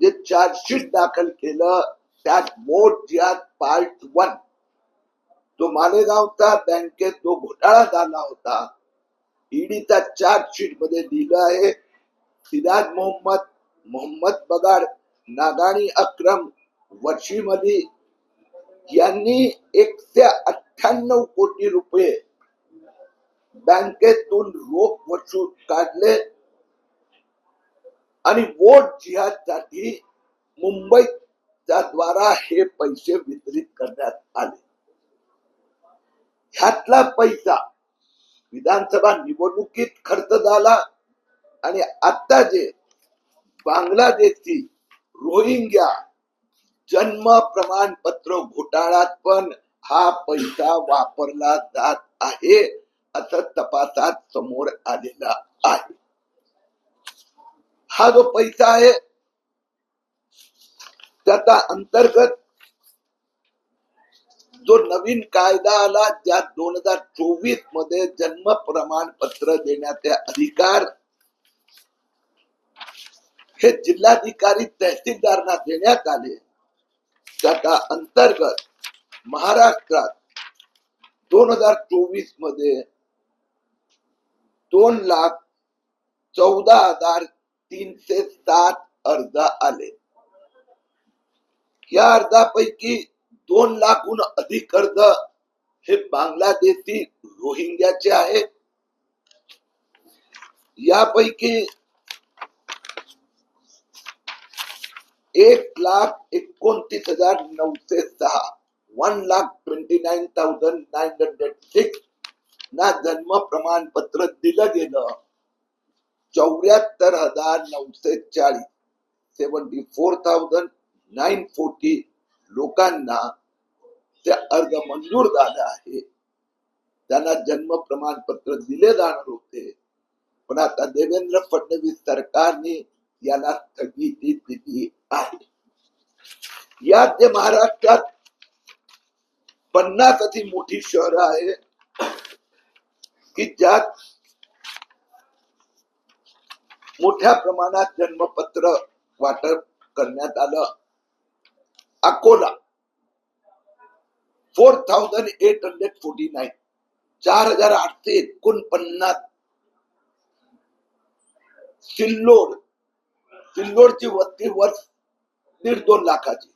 जे चार्जशीट दाखल केलं त्यात बोट जिहाद पार्ट वन तो मालेगावचा बँकेत जो घोटाळा झाला होता। ईडीचा चार्जशीट मध्ये लिहिलं आहे सिराज मोहम्मद मोहम्मद बगाड नागाणी अक्रम वशीम अली यांनी एकशे अठ्ठ्याण्णव कोटी रुपये बँकेतून रोख वसूल काढले आणि वोट जिहादसाठी मुंबईच्या द्वारा हे पैसे वितरित करण्यात आले. ह्यातला पैसा विधानसभा निवडणुकीत खर्च झाला आणि आता जे बांगलादेशी रोहिंग्या जन्म प्रमाणपत्र घोटाळ्यात पण हा पैसा वापरला जात आहे असं तपासात समोर आलेला आहे. हा जो पैसा आहे त्याचा अंतर्गत जो नवीन कायदा आला ज्यात दोन हजार चोवीसमध्ये जन्म प्रमाणपत्र देण्याचे अधिकार हे जिल्हाधिकारी तहसीलदारांना देण्यात आले. त्याचा अंतर्गत महाराष्ट्रात दोन हजार चोवीसमध्ये दोन लाख चौदा हजार तीनशे सात अर्ज आले. या अर्जापैकी दोन लाखहून अधिक अर्ज हे बांगलादेशी रोहिंग्याचे आहे यापैकी एक लाख एकोणतीस हजार नऊशे सहा one lakh twenty nine thousand nine hundred six ना जन्म प्रमाणपत्र दिलं गेलं. चौऱ्याहत्तर हजार नऊशे चाळीस. Seventy four thousand nine forty लोकांना ते अर्ज मंजूर झाला आहे. त्यांना जन्म प्रमाणपत्र दिले जाणार होते. पण आता देवेंद्र फडणवीस सरकारने याला स्थगिती दिली आहे. यात जे महाराष्ट्रात पन्नास अशी मोठी शहर आहे की ज्यात मोठ्या प्रमाणात जन्मपत्र वाटप करण्यात आलं. Akola four thousand eight hundred forty nine चार हज़ार आठशे एकोणपन्नास. सिल्लोड, सिल्लोडची वस्ती वर्ष दीड दोन लाखाची.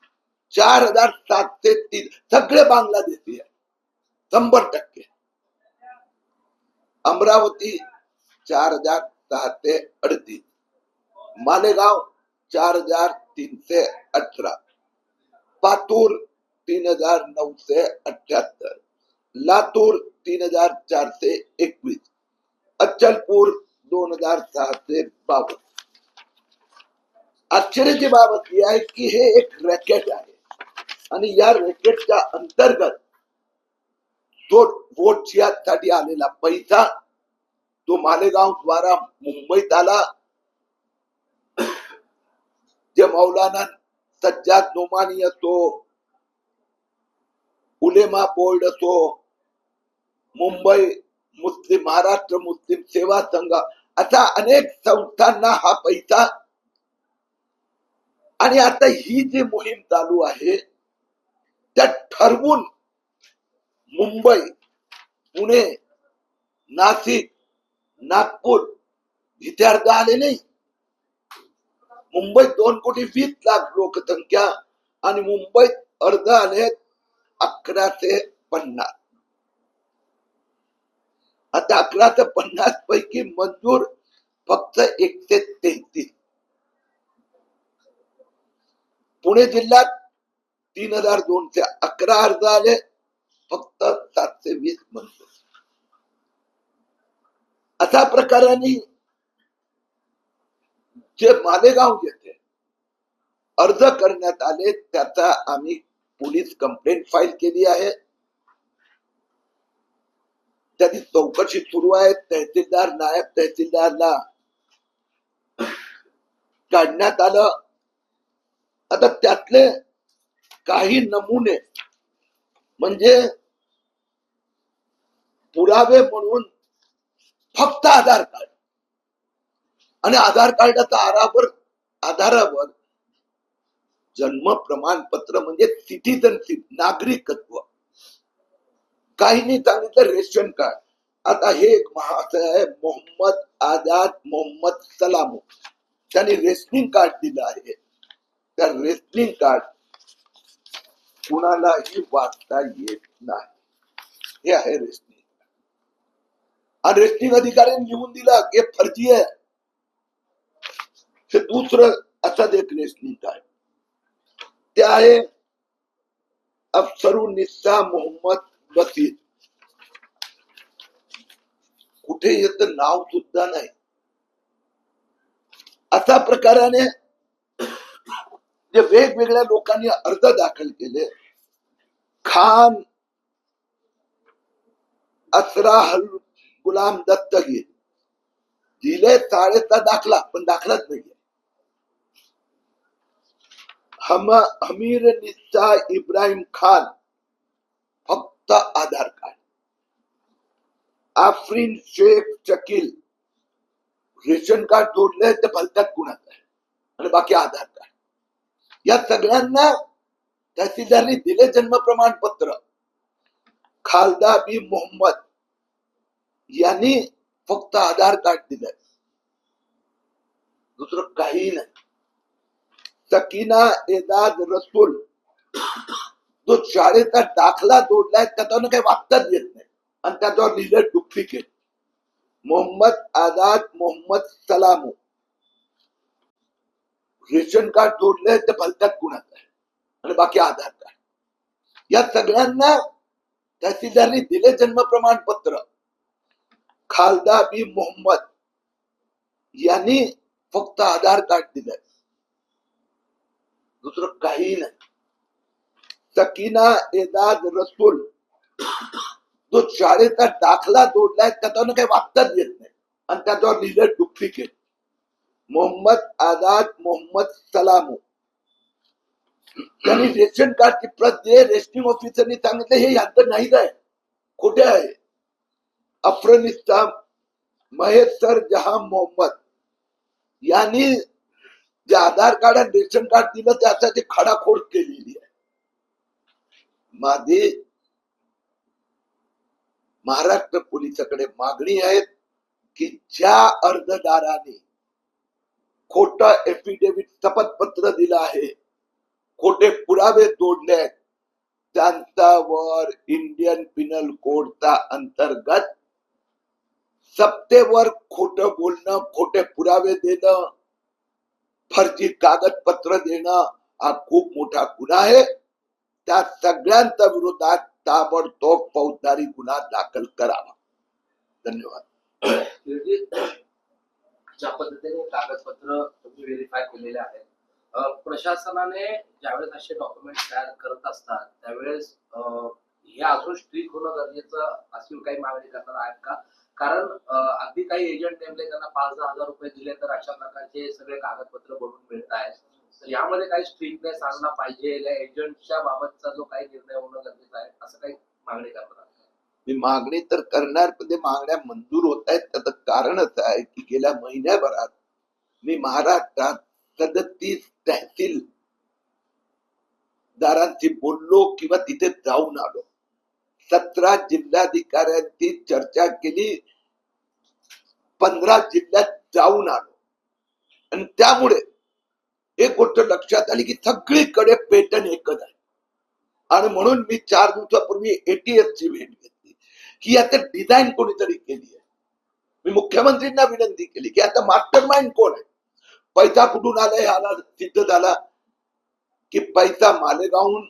चार हज़ार सातशे तीन, सगळे बांगलादेशी शंभर टक्के. अमरावती, चार हज़ार सहाशे अडतीस. मालेगाव चार हजार तीनशे अठरा. पातूर तीन हजार नऊशे अठ्याहत्तर. लातूर तीन हजार चारशे एकवीस. अचलपूर दोन हजार सहाशे बावन्न. आश्चर्याची बाबत ही आहे की हे एक रॅकेट आहे. आणि या रॅकेटच्या अंतर्गत तो वोटसाठी आलेला पैसा तो मालेगाव द्वारा मुंबईत आला जे मौलाना सज्जाद नोमानी असो उलेमा बोर्ड असो मुंबई मुस्लिम महाराष्ट्र मुस्लिम सेवा संघ अशा अनेक संस्थांना हा पैसा. आणि आता ही जी मोहीम चालू आहे त्यात ठरवून मुंबई पुणे नाशिक नागपूर. इथे आले नाही. मुंबईत दोन कोटी वीस लाख लोकसंख्या आणि मुंबईत अर्ध आले अकराशे पन्नास. आता अकराशे पन्नास पैकी मंजूर फक्त एकशे तेहतीस. पुणे जिल्ह्यात तीन हजार दोनशे अकरा अर्ज आले फक्त सातशे वीस मंजूर. अशा प्रकाराने जे मालेगाव येथे अर्ज करण्यात आले त्याचा आम्ही पोलीस कंप्लेंट फाईल केली आहे. त्याची चौकशी सुरू आहे. तहसीलदार नायब तहसीलदारला काढण्यात आलं. आता त्यातले काही नमुने म्हणजे पुरावे म्हणून फक्त आधार कार्ड. आणि आधार कार्डाच्या आधारावर आधारावर जन्म प्रमाणपत्र म्हणजे सिटीजनशिप नागरिकत्व. काहींनी सांगितलं रेशन कार्ड. आता हे एक महाशय आहे मोहम्मद आझाद मोहम्मद सलामो. त्यांनी रेशनिंग कार्ड दिलं आहे. त्या रेशनिंग कार्ड कुणालाही वाचता येत नाही. हे आहे रेशनिंग. आणि रेस्टिंग अधिकाऱ्यांनी लिहून दिला हे फर्जी आहे. हे दुसरं असंच एक रेशनिंग आहे. ते आहे अफसरुन्निसा मोहम्मद बसीर कुठे येत नाव सुद्धा नाही. अशा प्रकाराने जे वेगवेगळ्या लोकांनी अर्ज दाखल केले. खान असरा हल गुलाम दत्तगीर दिले साडेचा दाखला पण दाखलाच नाहीये हम हमीर निस्सा इब्राहिम खान फक्त Aadhaar card. Afreen Shaikh Shakeel, ration card जोडले ते भलत्यात कुणाचं आहे आणि बाकी आधार कार्ड। या सगळ्यांना तहसीलदारनी दिले जन्म प्रमाणपत्र। खालदा बी मोहम्मद यांनी फक्त आधार कार्ड दिलंय. दुसरं काही नाही. सकीना एजाज रसूल जो शाळेचा दाखला जोडलाय त्याच्यानं duplicate. Mohammad Azad Mohammad Salamu. Ration card जोडले ते भलत्यात कुणाचं बाकी आधार कार्ड. या सगळ्यांना तहसीलदारनी दिले जन्म प्रमाणपत्र खालदा बी मोहम्मद यांनी फक्त आधार कार्ड दिलंय. दुसरं काही नाही. सकीना एदाद रसूल जो शाळेचा दाखला जोडलाय त्याच्यानं काही वागताच येत नाही. आणि त्याच्यावर लिहिलं डुप्लिकेट मोहम्मद आझाद मोहम्मद सलामू. त्यांनी रेशन कार्डची प्रत दिली रेशनिंग ऑफिसरनी सांगितलं हे यांचं नाही काय खोटे आहे. अफगाणिस्तान महेशर जहां मोहम्मद. यांनी जे आधार कार्ड आणि रेशन कार्ड दिलं त्यासाठी खडाखोड केलेली आहे. माझी महाराष्ट्र पोलिसाकडे मागणी आहे की ज्या अर्जदाराने खोट एफिडेव्हिट शपथपत्र दिलं आहे खोटे पुरावे जोडले आहेत त्यांच्यावर इंडियन पिनल कोडचा अंतर्गत सप्तेवर खोट बोलणं खोटे पुरावे देणं फर्जी कागदपत्र देणं हा खूप मोठा गुन्हा आहे. त्या सगळ्यांच्या विरोधात ताबडतोब फौजदारी गुन्हा दाखल करावा. धन्यवाद. ज्या पद्धतीने कागदपत्र तुम्ही व्हेरीफाय केलेले आहेत. प्रशासनाने ज्यावेळेस असे डॉक्युमेंट तयार करत असतात त्यावेळेस अं, हे अजून स्ट्रिक होणं गरजेचं अशी काही मागणी करणार आहेत का? कारण अगदी काही एजंट नेमले त्यांना पाच दहा हजार रुपये दिले तर अशा प्रकारचे सगळे कागदपत्र बनवून मिळत आहेत. तर यामध्ये काही स्ट्रिक्टनेस आणला पाहिजे या एजंटच्या बाबतचा जो काही निर्णय होणं गरजेचं आहे असं काही मागणी करणार मी मागणी तर करणार पण ते मागण्या मंजूर होत आहेत. त्याचं कारणच आहे की गेल्या महिन्याभरात मी महाराष्ट्रात सदतीस तहसील दारांशी बोललो किंवा तिथे जाऊन आलो. सतरा जिल्हाधिकाऱ्यांची चर्चा केली. पंधरा जिल्ह्यात जाऊन आलो. आणि त्यामुळे एक गोष्ट लक्षात आली की सगळीकडे पेटर्न एकच आहे. आणि म्हणून मी चार दिवसापूर्वी एटीएस ची भेट घेतली. की आता डिझाईन कोणीतरी केली आहे. मी मुख्यमंत्रींना विनंती केली की आता मास्टर माइंड कोण आहे? पैसा कुठून आलाय आला सिद्ध झाला की पैसा मालेगावहून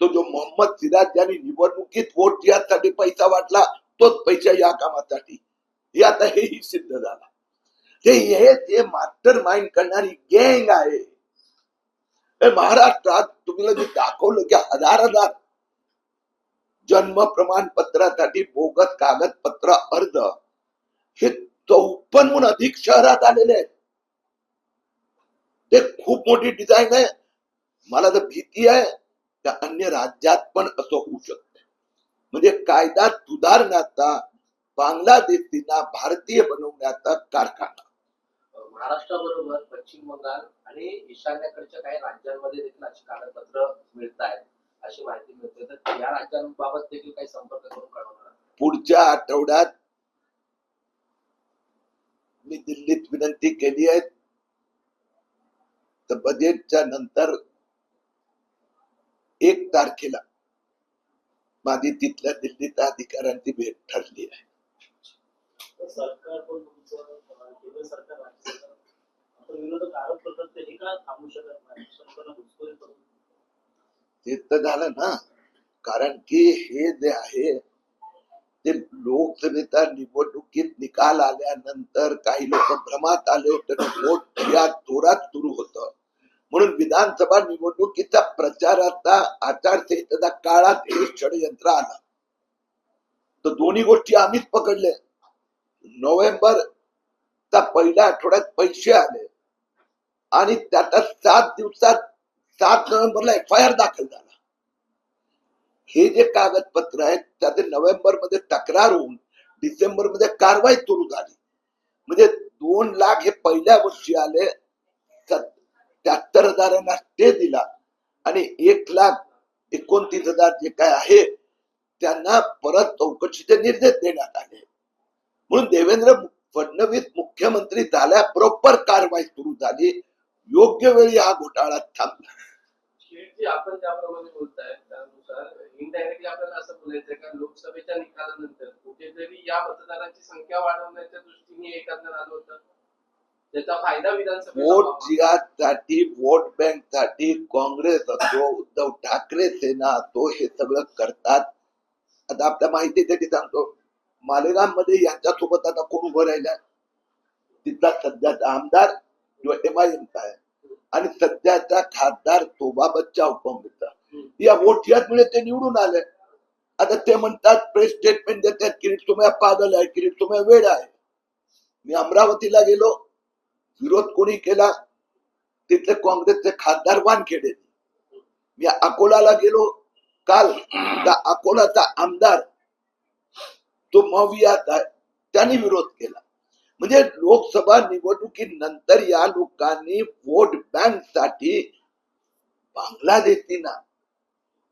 तो जो मोहम्मद सिराज यांनी निवडणुकीत वोट यासाठी पैसा वाटला तोच पैसा या कामासाठी. हे आता हेही सिद्ध झाला. ते हे ते मास्टर माइंड करणारी गँग आहे. हे महाराष्ट्रात तुम्हाला जे दाखवलं की हजार हजार जन्म प्रमाणपत्रासाठी बोगस कागदपत्र अर्ज हे चौपन्नहून अधिक शहरात आलेले आहेत. ते खूप मोठी डिझाईन आहे. मला तर भीती आहे त्या अन्य राज्यात पण असं होऊ शकत. म्हणजे कायदा सुधारण्याचा बांगलादेशींना भारतीय बनवण्याचा कारखाना. महाराष्ट्राबरोबर पश्चिम बंगाल आणि ईशान्येकडच्या काही राज्यांमध्ये देखील अशी कागदपत्र मिळत आहेत अशी माहिती मिळते. तर या राज्यांबाबत देखील काही संपर्क करून कळवणार? पुढच्या आठवड्यात मी दिल्लीत विनंती केली आहे. तर बजेटच्या नंतर एक तारखेला माझी तिथल्या दिल्लीच्या अधिकाऱ्यांची भेट ठरली आहे. सरकार पण तुमचं केंद्र सरकार राज्य सरकार आता विरोधक आरोप करतात ते हे का थांबू शकत नाही. सरकारला घुसखोरी करून. ते तर झालं ना. कारण की हे जे आहे ते लोकसभेचा निवडणुकीत निकाल आल्यानंतर काही लोक भ्रमात आले होते वोट या जोरात सुरू होतं. म्हणून विधानसभा निवडणुकीचा प्रचाराचा आचारसंहितेचा काळात हे षडयंत्र आलं. तर दोन्ही गोष्टी आम्हीच पकडल्या. नोव्हेंबर चा पहिल्या आठवड्यात पैसे आले. आणि त्याचा सात दिवसात सात नोव्हेंबरला एफ आय आर दाखल झाला. हे जे कागदपत्र आहेत त्याचे नोव्हेंबरमध्ये तक्रार होऊन डिसेंबरमध्ये कारवाई सुरू झाली. म्हणजे दोन लाख हे पहिल्या वर्षी आले. त्र्याहत्तर हजारांना स्टे दिला. आणि एक लाख एकोणतीस हजार जे काय आहे त्यांना परत चौकशीचे निर्देश देण्यात आले. म्हणून देवेंद्र फडणवीस मुख्यमंत्री झाल्याबरोबर कारवाई सुरू झाली. योग्य वेळी हा घोटाळा थांबला. आपण ज्याप्रमाणे बोलताय त्यानुसार इनडायरेक्टली आपल्याला असं बोलायचंय का? लोकसभेच्या निकालानंतर कुठेतरी या मतदारांची संख्या वाढवण्याच्या दृष्टीने एकत्र आलं होतं. त्याचा फायदा वोट. जिहादसाठी वोट बँकसाठी काँग्रेस असो उद्धव ठाकरे सेना असो हे सगळं करतात. आता आपल्या माहितीसाठी सांगतो. मालेगावमध्ये यांच्या यांच्यासोबत आता कोण उभं राहिलाय तिथला सध्याचा आमदार किंवा एम आहे आणि सध्याचा खासदार शोभा बच्चा उपमित्र या वोट म्हणजे ते निवडून आले. आता ते म्हणतात प्रेस स्टेटमेंट देतात किरीट तुम्ही पागल आहे किरीट तुम्ही वेळ आहे. मी अमरावतीला गेलो. विरोध कोणी केला? तिथले काँग्रेसचे खासदार वानखेडे. मी अकोलाला गेलो. काल त्या अकोलाचा आमदार तो मवियात त्यांनी विरोध केला. म्हणजे लोकसभा निवडणुकीनंतर या लोकांनी वोट बँकसाठी बांगलादेशीना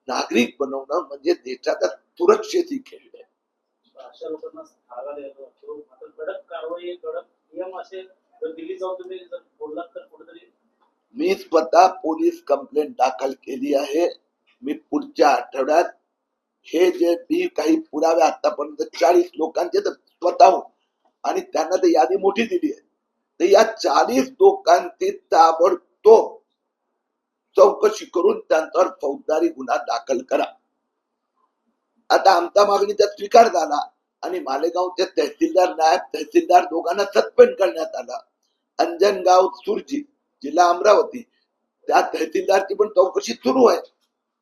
नागरिक बनवणं म्हणजे देशाचा सुरक्षेची खेळ आहे. मी स्वतः पोलीस कंप्लेंट दाखल केली आहे. मी पुढच्या आठवड्यात हे जे मी काही पुरावे आतापर्यंत चाळीस लोकांचे तर आणि त्यांना तर यादी मोठी दिली आहे. तर या चाळीस लोकांची ताबडतोब चौकशी करून त्यांच्यावर फौजदारी गुन्हा दाखल करा. आता आमचा मागणीचा स्वीकार झाला आणि मालेगावचे तहसीलदार नायब तहसीलदार दोघांना सस्पेंड करण्यात आला. अंजनगाव सुरजी जिल्हा अमरावती त्या तहसीलदारची पण चौकशी सुरू आहे.